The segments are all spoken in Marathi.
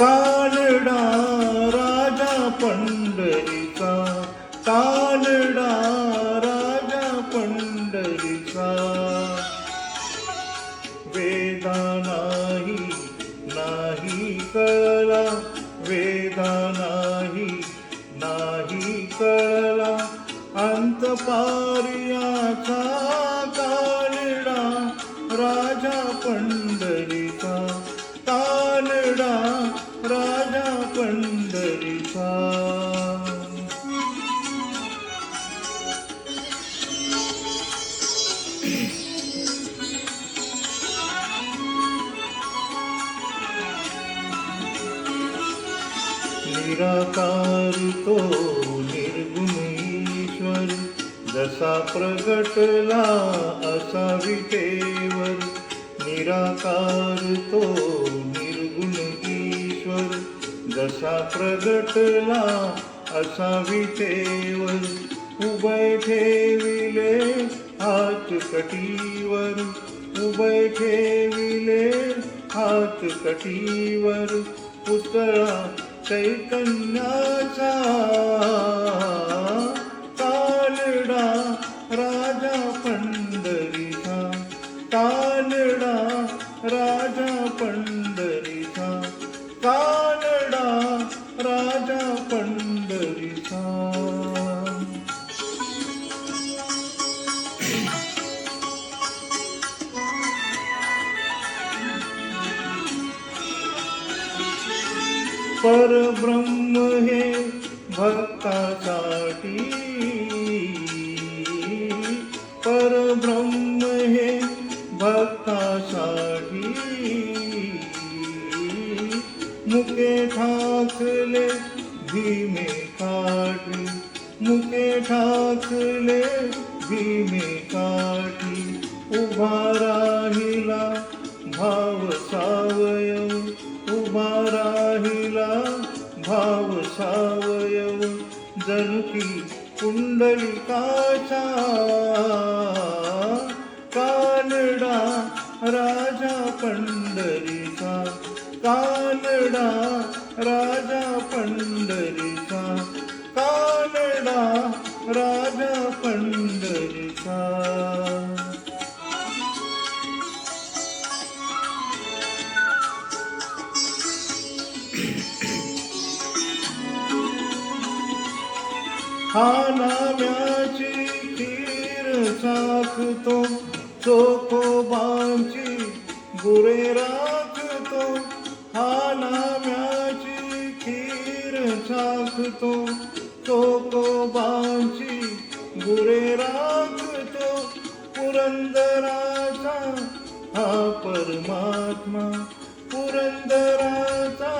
कानडा राजा पंढरीचा कानडा राजा पंढरीचा. वेदा नाही नाही कळला वेदा नाही नाही कळला अंत पारियाचा कानडा राजा पंढरीचा कानडा निराकार तो निर्गुण ईश्वर जसा प्रगटला असा विटेवर. निराकार तो निर्गुण ईश्वर जसा प्रगटला असा विटेवर. उभय ठेविले हात कटीवर उभय ठेविले हात कटीवर. पुतळा चैतन्याचा कालडा राजा पंढरीचा कालडा राजा पंढरीचा कालडा राजा पंढरीचा. परब्रह्म हे भक्तासाठी. परब्रह्म हे भक्तासाठी. मुके ठाकले भीमे काठी. मुके ठाकले भीमे काठी. उभा राहिला भावसा राहिला भाव सावयव जनुकी कुंडलिकाचा. कानडा राजा पंढरीचा. कानडा राजा पंढरीचा. कानडा राजा पंढरीचा. खानाव्याची खीर साखतो चोखोबांची गुरे राखतो खानाव्याची खीर साखतो चोखोबांची गुरे राखतो पुरंदराचा हा परमात्मा पुरंदराचा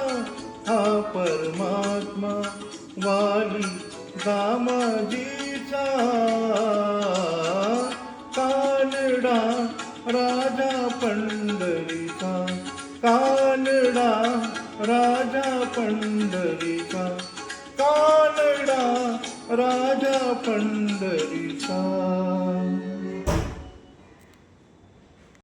हा परमात्मा वाली दामाजीचा कानडा राजा पंढरीचा कानडा राजा पंढरीचा कानडा राजा पंढरीचा